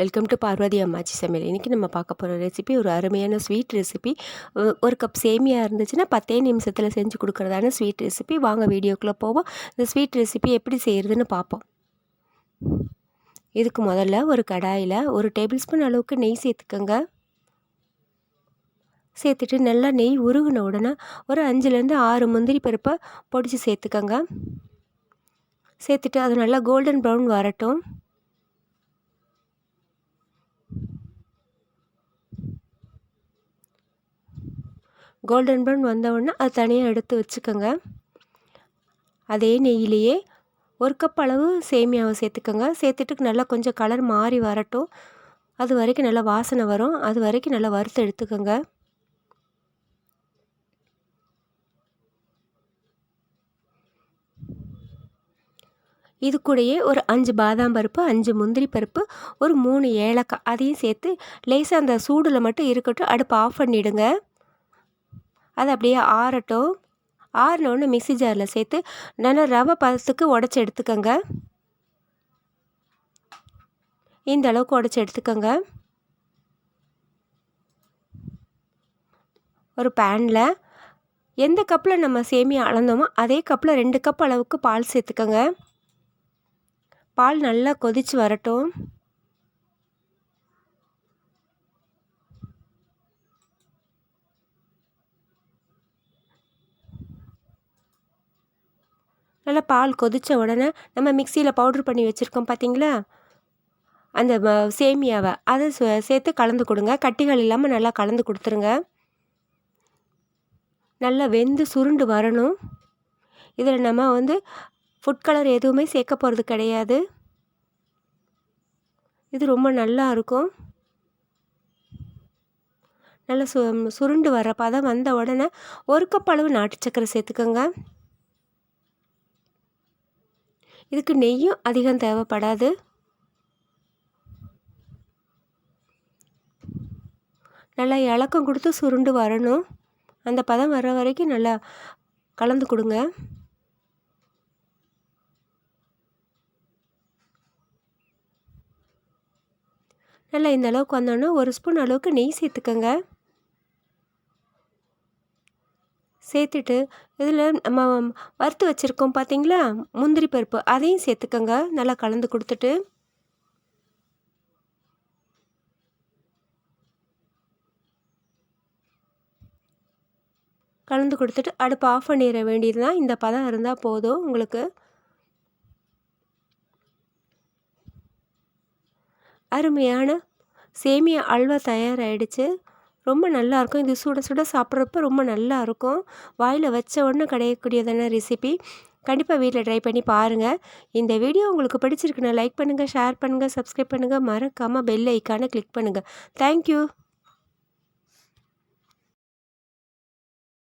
Welcome to Parvati அம்மாச்சி சமையல் இன்றைக்கி நம்ம பார்க்க போகிற ரெசிபி ஒரு அருமையான ஸ்வீட் ரெசிபி ஒரு கப் சேமியா இருந்துச்சுன்னா பத்தே நிமிஷத்தில் செஞ்சு கொடுக்குறதான ஸ்வீட் ரெசிபி வாங்க வீடியோக்குள்ளே போவோம். இந்த ஸ்வீட் ரெசிபி எப்படி செய்கிறதுன்னு பார்ப்போம். இதுக்கு முதல்ல ஒரு கடாயில் ஒரு டேபிள் ஸ்பூன் அளவுக்கு நெய் சேர்த்துக்கோங்க. சேர்த்துட்டு நல்லா நெய் உருகின உடனே ஒரு அஞ்சுலேருந்து ஆறு முந்திரி பருப்பை பொடிச்சு சேர்த்துக்கோங்க. சேர்த்துட்டு அது நல்லா கோல்டன் ப்ரௌன் வரட்டும். கோல்டன் ப்ரௌன் வந்தவுடனே அது தனியாக எடுத்து வச்சுக்கோங்க. அதே நெய்யிலேயே ஒரு கப் அளவு சேமியாவை சேர்த்துக்கோங்க. சேர்த்துட்டு நல்லா கொஞ்சம் கலர் மாறி வரட்டும். அது வரைக்கும் நல்லா வாசனை வரும். அது வரைக்கும் நல்லா வறுத்து எடுத்துக்கோங்க. இது கூடயே ஒரு அஞ்சு பாதாம் பருப்பு அஞ்சு முந்திரி பருப்பு ஒரு மூணு ஏலக்காய் அதையும் சேர்த்து லேசாக அந்த சூடில் மட்டும் இருக்கட்டும். அடுப்பு ஆஃப் பண்ணிவிடுங்க அது அப்படியே ஆறட்டும். ஆறினோன்னு மிக்சி ஜாரில் சேர்த்து நல்லா ரவை பதத்துக்கு உடச்சி எடுத்துக்கோங்க. இந்த அளவுக்கு உடச்சி எடுத்துக்கோங்க. ஒரு பேனில் எந்த கப்பில் நம்ம சேமியா அளந்தோமோ அதே கப்பில் ரெண்டு கப் அளவுக்கு பால் சேர்த்துக்கோங்க. பால் நல்லா கொதித்து வரட்டும். நல்லா பால் கொதித்த உடனே நம்ம மிக்சியில் பவுட்ரு பண்ணி வச்சுருக்கோம் பார்த்தீங்களா அந்த சேமியாவை. அதை சேர்த்து கலந்து கொடுங்க. கட்டிகள் இல்லாமல் நல்லா கலந்து கொடுத்துருங்க. நல்லா வெந்து சுருண்டு வரணும். இதில் நம்ம வந்து ஃபுட் கலர் எதுவுமே சேர்க்க போகிறது கிடையாது. இது ரொம்ப நல்லா இருக்கும். நல்லா சு சுருண்டு வர பதம் வந்த உடனே ஒரு கப் அளவு நாட்டு சக்கரை சேர்த்துக்கோங்க. இதுக்கு நெய்யும் அதிகம் தேவைப்படாது. நல்லா இலக்கம் கொடுத்து சுருண்டு வரணும். அந்த பதம் வர வரைக்கும் நல்லா கலந்து கொடுங்க. நல்லா இந்த அளவுக்கு வந்தோன்னே ஒரு ஸ்பூன் அளவுக்கு நெய் சேர்த்துக்கோங்க. சேர்த்துட்டு இதில் நம்ம வறுத்து வச்சுருக்கோம் பார்த்தீங்களா? முந்திரி பருப்பு. அதையும் சேர்த்துக்கோங்க. நல்லா கலந்து கொடுத்துட்டு. கலந்து கொடுத்துட்டு அடுப்பு ஆஃப் பண்ணிட வேண்டியது தான் இந்த பதம் இருந்தால் போதும் உங்களுக்கு. அருமையான சேமியா அல்வா தயாராகிடுச்சு ரொம்ப நல்லாயிருக்கும் இது சுட சுட சாப்பிட்றப்ப ரொம்ப நல்லாயிருக்கும் வாயில் வச்ச உடனே கிடையக்கூடியதான ரெசிபி கண்டிப்பாக வீட்டில் ட்ரை பண்ணி பாருங்கள் இந்த வீடியோ உங்களுக்கு பிடிச்சிருக்குன்னா லைக் பண்ணுங்கள் ஷேர் பண்ணுங்கள் சப்ஸ்கிரைப் பண்ணுங்கள் மறக்காமல் பெல் ஐக்கானை கிளிக் பண்ணுங்கள் தேங்க்யூ